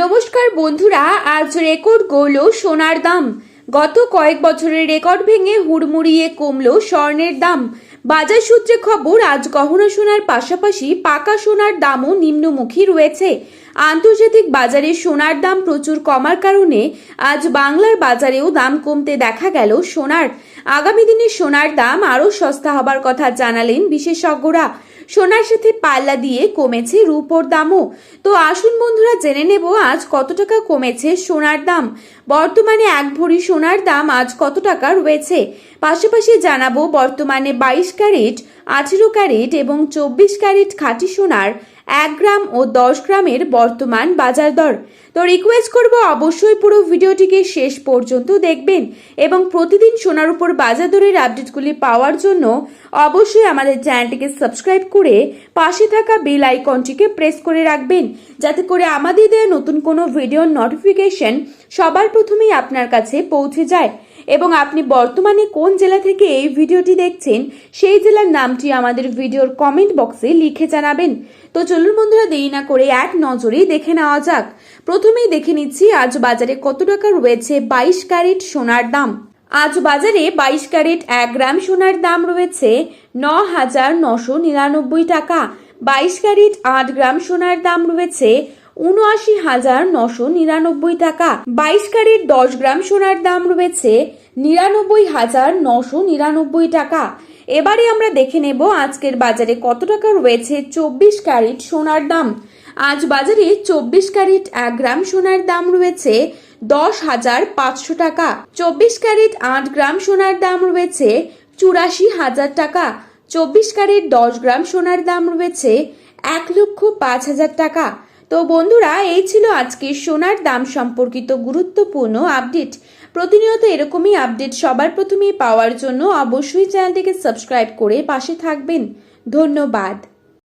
নমস্কার বন্ধুরা, আজ রেকর্ড গড়ল সোনার দাম। গত কয়েক বছরের রেকর্ড ভেঙে হুড়মুড়িয়ে কমল স্বর্ণের দাম। বাজার সূত্রে খবর, আজ গহনা সোনার পাশাপাশি পাকা সোনার দামও নিম্নমুখী রয়েছে। আন্তর্জাতিক বাজারে সোনার দাম প্রচুর কমার কারণে আজ বাংলার বাজারেও দাম কমতে দেখা গেল সোনার। আগামী দিনে সোনার দাম আরও সস্তা হবার কথা জানালেন বিশেষজ্ঞরা। সোনার সাথে পাল্লা দিয়ে কমেছে রূপোর দামও। তো আসুন বন্ধুরা, জেনে নেব আজ কত টাকা কমেছে সোনার দাম। বর্তমানে এক ভরি সোনার দাম আজ কত টাকা রয়েছে? পাশাপাশি জানাব, বর্তমানে বাইশ ক্যারেট, আঠেরো ক্যারেট এবং চব্বিশ ক্যারেট খাঁটি সোনার এক গ্রাম ও দশ গ্রামের বর্তমান বাজার দর। তো রিকোয়েস্ট করব, অবশ্যই পুরো ভিডিওটিকে শেষ পর্যন্ত দেখবেন এবং প্রতিদিন সোনার উপর বাজার দরের আপডেটগুলি পাওয়ার জন্য অবশ্যই আমাদের চ্যানেলটিকে সাবস্ক্রাইব করে পাশে থাকা বেল আইকনটিকে প্রেস করে রাখবেন। যাতে করে আমাদের দেওয়া নতুন কোনো ভিডিওর নোটিফিকেশন সবার প্রথমেই আপনার কাছে পৌঁছে যায়। এবং আপনি বর্তমানে কোন জেলা থেকে এই ভিডিওটি দেখছেন, সেই জেলার নামটি আমাদের ভিডিওর কমেন্ট বক্সে লিখে জানাবেন। তো চলুন বন্ধুরা, দেরি না করে এক নজরেই দেখে নেওয়া যাক। প্রথমেই দেখে নিচ্ছি, আজ বাজারে কত টাকা রয়েছে বাইশ ক্যারেট সোনার দাম। আজ বাজারে বাইশ ক্যারেট এক গ্রাম সোনার দাম রয়েছে ন হাজার নশো নিরানব্বই টাকা। বাইশ ক্যারেট আট গ্রাম সোনার দাম রয়েছে উনআশি হাজার নশো নিরানব্বই টাকা। বাইশ ক্যারেট দশ গ্রাম সোনার দাম রয়েছে নিরানব্বই হাজার নশো নিরানব্বই টাকা। এবারে আমরা দেখে নেব আজকের বাজারে কত টাকা রয়েছে চব্বিশ ক্যারেট সোনার দাম। আজ বাজারে চব্বিশ ক্যারেট এক গ্রাম সোনার দাম রয়েছে দশ হাজার পাঁচশো টাকা। চব্বিশ ক্যারেট আট গ্রাম সোনার দাম রয়েছে চুরাশি হাজার টাকা। চব্বিশ ক্যারেট দশ গ্রাম সোনার দাম রয়েছে এক লক্ষ পাঁচ হাজার টাকা। তো বন্ধুরা, এই ছিল আজকের সোনার দাম সম্পর্কিত গুরুত্বপূর্ণ আপডেট। প্রতিনিয়ত এরকমই আপডেট সবার প্রথমেই পাওয়ার জন্য অবশ্যই চ্যানেলটিকে সাবস্ক্রাইব করে পাশে থাকবেন। ধন্যবাদ।